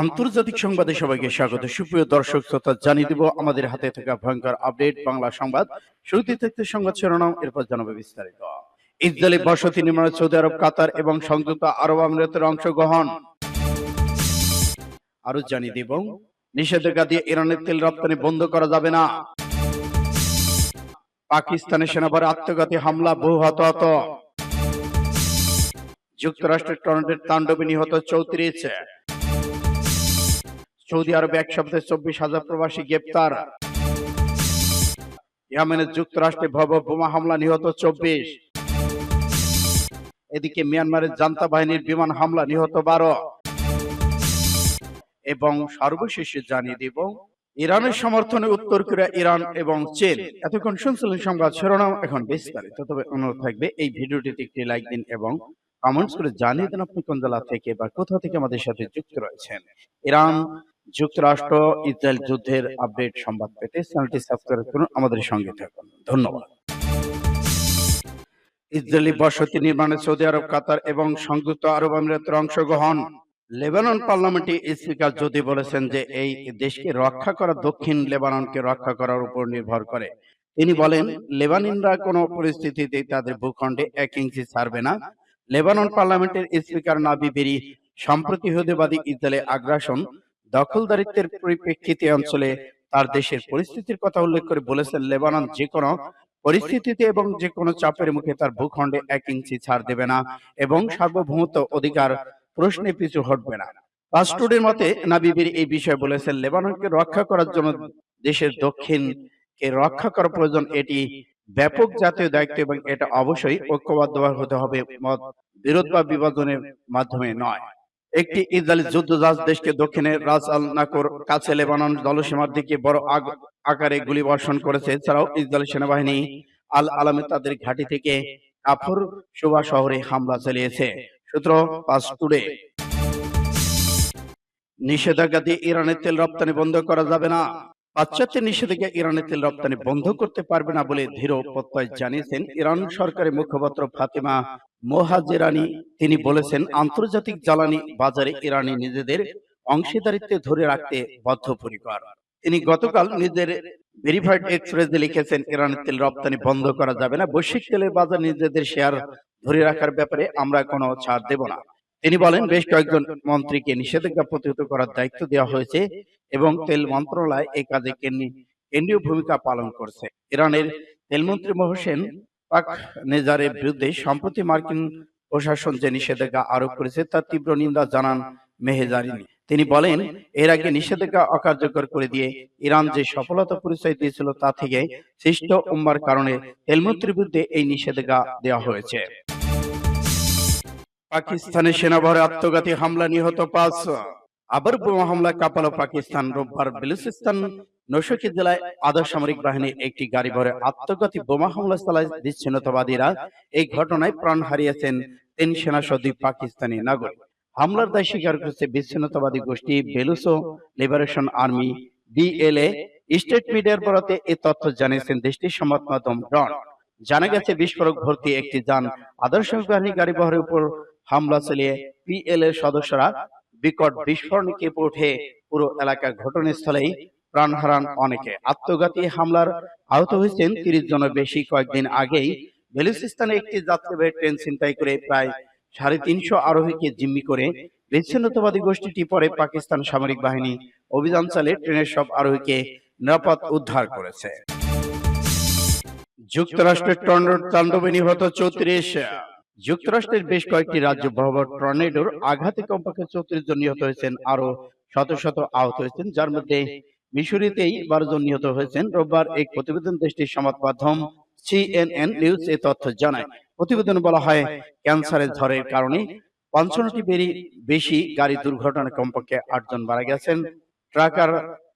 আন্তর্জাতিক সংবাদে সবাইকে স্বাগত। সুপ্রিয় দর্শক শ্রোতা, জানিয়ে দিব আমাদের হাতে থাকা ভয়ঙ্কর আপডেট বাংলা সংবাদ। শুরুতে থাকতে সংবাদ শিরোনাম, এরপর জানাবে বিস্তারিত। ইসরায়েলি বসতি নির্মাণে সৌদি আরব, কাতার এবং সংযুক্ত আরব আমিরাতের অংশগ্রহণ। আরও জানিয়ে দিব, নিষেধাজ্ঞা দিয়ে ইরানের তেল রপ্তানি বন্ধ করা যাবে না। পাকিস্তানের সেনাবাহিনী আত্মঘাতী হামলা বহু হতাহত যুক্তরাষ্ট্রের টর্নেডোর তাণ্ডবে নিহত চৌত্রিশ। সৌদি আরবে এক সপ্তাহে চব্বিশ হাজার প্রবাসী গ্রেপ্তার। ইয়েমেনের যুক্তরাষ্ট্রে ভয়াবহ বোমা হামলা নিহত চব্বিশ। এদিকে মিয়ানমারের জান্তা বাহিনীর বিমান হামলা নিহত বারো। এবং সর্বশেষে জানিয়ে দিব, ইরানের সমর্থনে উত্তর কোরিয়া, ইরান এবং চীন। এতক্ষণ শুনছিলেন সংবাদ শিরোনাম, এখন বিস্তারিত। তবে অনুরোধ থাকবে, এই ভিডিওটিতে একটি লাইক দিন এবং কমেন্টস করে জানিয়ে দিন আপনি কোন জেলা থেকে বা কোথা থেকে আমাদের সাথে যুক্ত রয়েছেন। ইরান যুক্তরাষ্ট্র ইসরায়েল যুদ্ধের আপডেট সংবাদ পেতে চ্যানেলটি সাবস্ক্রাইব করুন। আমাদের সঙ্গে থাকুন। ধন্যবাদ। ইসরায়েলি বসতি নির্মাণে সৌদি আরব কাতার এবং সংযুক্ত আরব আমিরাতের অংশগ্রহণ। লেবানন পার্লামেন্টে স্পিকার যদি বলেছেন যে এই দেশকে রক্ষা করা দক্ষিণ লেবাননকে রক্ষা করার উপর নির্ভর করে। তিনি বলেন লেবানিনরা কোনো পরিস্থিতিতে তাদের ভূখণ্ডে এক ইঞ্চি ছাড়বে না। লেবানন পার্লামেন্টের স্পিকার নাবি বেরি সম্প্রতি হুদেবাদী ইসরায়েলে আগ্রাসন দখলদারিত্বের পরিপ্রেক্ষিতে অঞ্চলে তার দেশের পরিস্থিতির কথা উল্লেখ করে বলেছেন লেবানন যে কোনো পরিস্থিতিতে এবং যে কোনো চাপের মুখে তার ভূখণ্ডে এক ইঞ্চি ছাড় দেবে না এবং সার্বভৌমত্ব অধিকার প্রশ্নে পিছু হটবে না। পাস্টুডের মতে নাবিবির এই বিষয়ে বলেছেন, লেবাননকে রক্ষা করার জন্য দেশের দক্ষিণকে রক্ষা করা প্রয়োজন, এটি ব্যাপক জাতীয় দায়িত্ব এবং এটা অবশ্যই ঐক্যবদ্ধ হতে হবে। মত বিরোধ বা বিভাজনের মাধ্যমে নয়। একটি ইসরায়েলি যুদ্ধজাহাজ দেশকে দক্ষিণে রাস আল নাকোর কাছে লেবানন জলসীমার দিকে বড় আকারে গুলি বর্ষণ করেছে। এছাড়াও ইসরায়েল সেনাবাহিনী আল আলামে তাদের ঘাঁটি থেকে কাফর শোভা শহরে হামলা চালিয়েছে। সূত্র পাঁচ টুডে। নিষেধাজ্ঞা দিয়ে ইরানের তেল রপ্তানি বন্ধ করা যাবে না। পাশ্চাত্যের নিষেধাজ্ঞা ইরানের তেল রপ্তানি বন্ধ করতে পারবে না বলে দৃঢ় প্রত্যয় জানিয়েছেন ইরান সরকারের মুখপাত্র ফাতিমা মোহাজেরানি, তিনি বলেছেন, আন্তর্জাতিক জ্বালানি বাজারে ইরানি নিজেদের অংশীদারিত্বে ধরে রাখতে বদ্ধপরিকর। তিনি গতকাল নিজের ভেরিফাইড এক্সপ্রেসে লিখেছেন, ইরানের তেল রপ্তানি বন্ধ করা যাবে না, বৈশ্বিক তেলের বাজার নিজেদের শেয়ার ধরে রাখার ব্যাপারে আমরা কোনো ছাড় দেব না। তিনি বলেন, বেশ কয়েকজন মন্ত্রীকে নিষেধাজ্ঞা প্রতিহত করার দায়িত্ব দেওয়া হয়েছে এবং তেল মন্ত্রণালয় এই কাজে কেন্দ্রী- কেন্দ্রীয় ভূমিকা পালন করছে। ইরানের তেলমন্ত্রী মোহসেন পাক নেজারের বিরুদ্ধে সম্প্রতি মার্কিন প্রশাসন যে নিষেধাজ্ঞা আরোপ করেছে, তার তীব্র নিন্দা জানান মেহেজারিনি। তিনি বলেন, এর আগে নিষেধাজ্ঞা অকার্যকর করে দিয়ে ইরান যে সফলতা পরিচয় দিয়েছিল তা থেকে সৃষ্ট উম্মার কারণে তেলমন্ত্রীর বিরুদ্ধে এই নিষেধাজ্ঞা দেওয়া হয়েছে। পাকিস্তানের সেনাবাহিনী আত্মঘাতী হামলা নিহত পাঁচ আবার বোমা হামলা কাপালো পাকিস্তান রোববার বেলুচিস্তান নৌশকি জেলায় আধা সামরিক বাহিনী একটি গাড়ি ভরে আত্মঘাতী বোমা হামলা চালায় বিচ্ছিন্নতাবাদীরা এই ঘটনায় প্রাণ হারিয়েছেন তিন সেনাসহ দুই পাকিস্তানি নাগরিক। হামলার দায় স্বীকার করেছে বিচ্ছিন্নতাবাদী গোষ্ঠী Baloch liberation army BLA state মিডিয়ার বরাতে এ তথ্য জানিয়েছেন দেশটির সংবাদ মাধ্যম ডন জানা গেছে বিস্ফোরক ভর্তি একটি যান আদর্শ বাহিনী গাড়ি বহরের উপর হামলা চালিয়ে পিএল এর সদস্যরা বিকট বিস্ফোরণে কেঁপে ওঠে পুরো এলাকার ঘটনাস্থলেই প্রাণ হারান অনেকে। আত্মঘাতী হামলার আহত হয়েছেন তিরিশ জনের বেশি কয়েকদিন আগেই। বেলুচিস্তানে একটি যাত্রীবাহী ট্রেন ছিনতাই করে প্রায় সাড়ে তিনশো আরোহীকে জিম্মি করে বিচ্ছিন্নতাবাদী গোষ্ঠীটি পরে পাকিস্তান সামরিক বাহিনী অভিযান চালিয়ে ট্রেনের সব আরোহীকে নিরাপদ উদ্ধার করেছে। যুক্তরাষ্ট্রের টর্নেডোর তাণ্ডবে নিহত চৌত্রিশ যুক্তরাষ্ট্রের বেশ কয়েকটি রাজ্য ভয়াবহ টর্নেডোর আঘাতে কমপক্ষে চৌত্রিশ জন নিহত হয়েছেন আরও শত শত আহত হয়েছেন, যার মধ্যে মিশরিতেই বারো জন নিহত হয়েছেন। রোববার এক প্রতিবেদন দেশটির সংবাদ মাধ্যম সিএনএন নিউজ এ তথ্য জানায়। প্রতিবেদনে বলা হয়, ক্যান্সারের ঝড়ের কারণে পঞ্চান্নটি বেশি গাড়ি দুর্ঘটনায় কমপক্ষে আটজন মারা গেছেন। ট্রাকার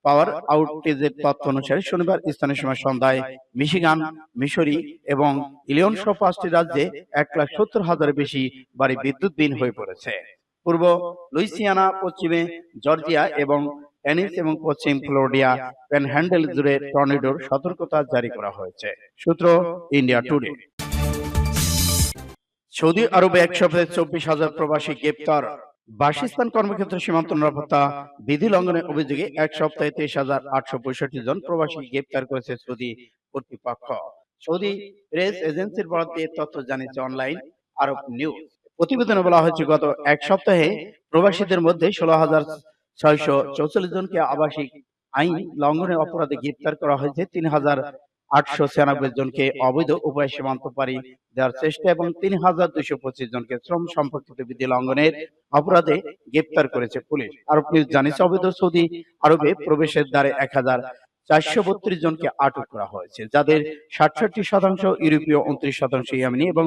পাওয়ার আউটেজের তথ্য অনুসারে শনিবার স্থানীয় সময় সন্ধ্যায় মিশিগান মিশরি এবং ইলিয়ন সহ পাঁচটি রাজ্যে এক লাখ সত্তর হাজারের বেশি বাড়ি বিদ্যুৎবিহীন হয়ে পড়েছে। পূর্ব লুইসিয়ানা পশ্চিমে জর্জিয়া এবং এনিস এবং পশ্চিম ফ্লোরিডা প্যানহ্যান্ডেল জুড়ে টর্নেডোর সতর্কতা জারি করা হয়েছে। সূত্র ইন্ডিয়া টুডে। সৌদি আরবে এক সপ্তাহে চব্বিশ হাজার প্রবাসী গ্রেপ্তার। বাসস্থান কর্মক্ষেত্র সীমান্ত নিরাপত্তা, বিধি লঙ্ঘনের অভিযোগে এক সপ্তাহে তেইশ হাজার আটশো পঁয়ষট্টি জন প্রবাসী গ্রেপ্তার করেছে সৌদি কর্তৃপক্ষ। সৌদি প্রেস এজেন্সির বরাদ তথ্য জানিয়েছে অনলাইন আরব নিউজ। প্রতিবেদনে বলা হয়েছে, গত এক সপ্তাহে প্রবাসীদের মধ্যে ষোলো হাজার ছয়শো চৌচল্লিশ জনকে আবাসিক আইন লঙ্ঘনের অপরাধে গ্রেপ্তার করা হয়েছে। তিন হাজার আটশো ছিয়ানব্বই জনকে অবৈধ উপায় সীমান্ত পারি দেওয়ার চেষ্টা এবং তিন হাজার দুইশো পঁচিশ জনকে শ্রম সম্পর্কিত বিধি লঙ্ঘনের অপরাধে গ্রেপ্তার করেছে পুলিশ। আরব নিউজ জানিয়েছে অবৈধ সৌদি আরবে প্রবেশের দ্বারে এক হাজার চারশো বত্রিশ জনকে আটক করা হয়েছে যাদের সাতষট্টি শতাংশ ইউরোপীয় উনত্রিশ শতাংশ ইয়ামিনী এবং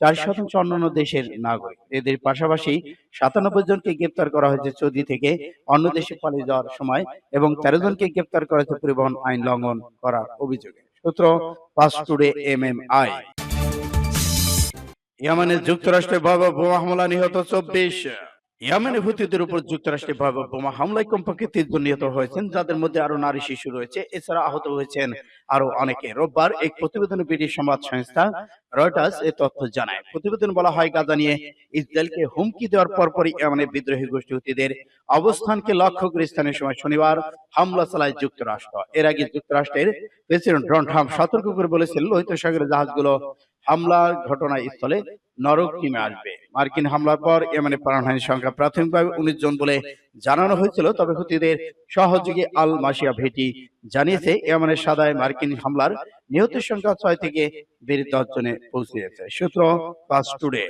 চার শতাংশ অন্যান্য দেশের নাগরিক। এদের পাশাপাশি সাতানব্বই জনকে গ্রেপ্তার করা হয়েছে সৌদি থেকে অন্য দেশে পালিয়ে যাওয়ার সময় এবং তেরো জনকে গ্রেপ্তার করা হয়েছে পরিবহন আইন লঙ্ঘন করার অভিযোগে। সূত্র Pars today M M I ইয়ামানের যুক্তরাষ্ট্রে ভয়াবহ বোমা হামলা নিহত চব্বিশ। ইয়ামেনে হুতিদের উপর যুক্তরাষ্ট্রে ভয়াবহ বোমা হামলায় কমপক্ষে তিনজন নিহত হয়েছেন, যাদের মধ্যে আরও নারী শিশু রয়েছে। এছাড়া আহত হয়েছেন আরও অনেকে। রোববার এক প্রতিবেদনে ব্রিটিশ সংবাদ সংস্থা রয়টার্স এ তথ্য জানায়। প্রতিবেদন বলা হয়, গাজা নিয়ে ইসরায়েলকে হুমকি দেওয়ার পরপরই ইয়ামানের বিদ্রোহী গোষ্ঠী হুতিদের অবস্থানকে লক্ষ্য করে স্থানীয় সময় শনিবার হামলা চালায় যুক্তরাষ্ট্র। এর আগে যুক্তরাষ্ট্রের প্রেসিডেন্ট ডোনাল্ড ট্রাম্প সতর্ক করে বলেছিলেন, লোহিত সাগরের জাহাজগুলো হামলার ঘটনাস্থলে নরক টিমে আসবে। মার্কিন হামলার পর ইয়েমেনে প্রাণহানির সংখ্যা প্রাথমিকভাবে উনিশ জন বলে জানানো হয়েছিল, তবে হুতিদের সহযোগী আল মাসিয়া ভেটি জানিয়েছে, ইয়েমেনের সাদায় মার্কিন হামলার নিহতের সংখ্যা ছয় থেকে বেড়ে দশ জনে পৌঁছেছে সূত্র পাস টুডে।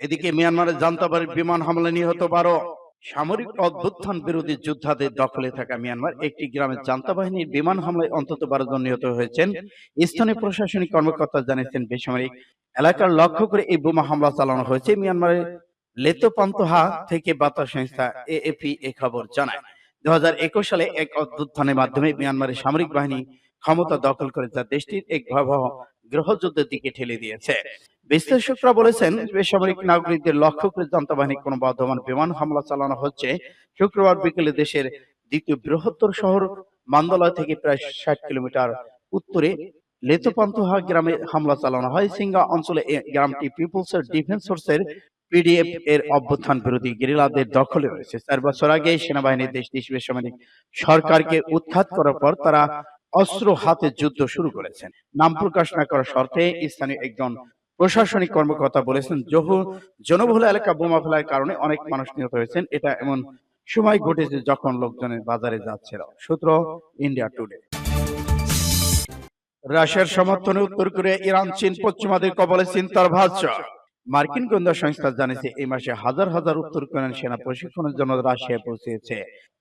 এদিকে মিয়ানমারের জান্তাবাড়ির বিমান হামলায় নিহত বারো সামরিক অভ্যুত্থান বিরোধী যোদ্ধাদের দখলে থাকা মিয়ানমার একটি গ্রামের জান্তা বাহিনীর বিমান হামলায় অন্তত বারো জন নিহত হয়েছেন। স্থানীয় প্রশাসনিক কর্মকর্তা জানিয়েছেন বেসামরিক এলাকার লক্ষ্য করে এই বোমা হামলা চালানো হয়েছে। মিয়ানমারের লেতোপান্তহা থেকে বার্তা সংস্থা এএপি এ খবর জানায়। দু হাজার একুশ সালে এক অভ্যুত্থানের মাধ্যমে মিয়ানমারের সামরিক বাহিনী ক্ষমতা দখল করে যা দেশটির এক ভয়াবহ গ্রহযুদ্ধের দিকে ঠেলে দিয়েছে। বিশ্লেষকরা বলেছেন, বেসামরিক নাগরিকদের লক্ষ্য করে জান্তা কোনো বর্ধমান বিমান হামলা চালানো হচ্ছে। শুক্রবার বিকেলে দেশের দ্বিতীয় বৃহত্তর শহর মান্দালয় থেকে প্রায় ষাট কিলোমিটার উত্তরে গ্রামে হামলা চালানো হয়। সিঙ্গা অঞ্চলে গ্রামটি পিপলস ডিফেন্স ফোর্সের পিডিএফ এর অভ্যুত্থান বিরোধী গেরিলাদের দখলে রয়েছে। চার বছর আগে সেনাবাহিনী দেশটির বেসামরিক সরকারকে উৎখাত করার পর তারা অস্ত্র হাতে যুদ্ধ শুরু করেছেন। নাম প্রকাশ না করার শর্তে স্থানীয় একজন প্রশাসনিক কর্মকর্তা বলেছেন জহু জনবহুল এলাকা বোমা ফেলার কারণে অনেক মানুষ নিহত হয়েছেন এটা এমন সময় ঘটেছে যখন লোকজনের বাজারে যাচ্ছিল। সূত্র ইন্ডিয়া টুডে রাশিয়ার সমর্থনে উত্তর কোরিয়া ইরান চীন পশ্চিমাদের কবলে চিন্তার ভাষ্য মার্কিন গোয়েন্দা সংস্থা জানিয়েছে এই মাসে হাজার হাজার উত্তর কোরিয়ান সেনা প্রশিক্ষণের জন্য রাশিয়ায় পৌঁছেছে।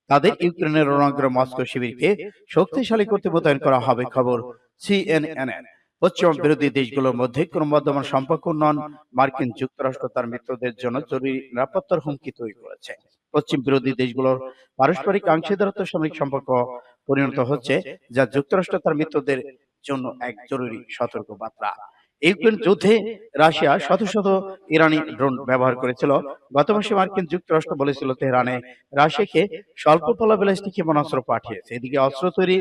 তাদের ইউক্রেনের রণাগ্র মস্কো শিবিরকে শক্তিশালী করতে মোতায়েন করা হবে খবর সিএনএন এর পশ্চিম বিরোধী দেশগুলোর মধ্যে ক্রমবর্ধমান সম্পর্ক উন্নয়ন মার্কিন যুক্তরাষ্ট্র তার মিত্রদের জন্য জরুরি নিরাপত্তার হুমকি তৈরি করেছে। পশ্চিম বিরোধী দেশগুলোর পারস্পরিক অংশীদারত্ব সামরিক সম্পর্ক পরিণত হচ্ছে যা যুক্তরাষ্ট্র তার মিত্রদের জন্য এক জরুরি সতর্ক বার্তা। ইউক্রেন যুদ্ধে রাশিয়া শত শত ইরানি ড্রোন ব্যবহার করেছিল। গত মাসে মার্কিন যুক্তরাষ্ট্র বলেছিল তেহরানে রাশিয়াকে স্বল্প পলা ব্যালিস্টিক ক্ষেপণাস্ত্র পাঠিয়েছে। এদিকে অস্ত্র তৈরি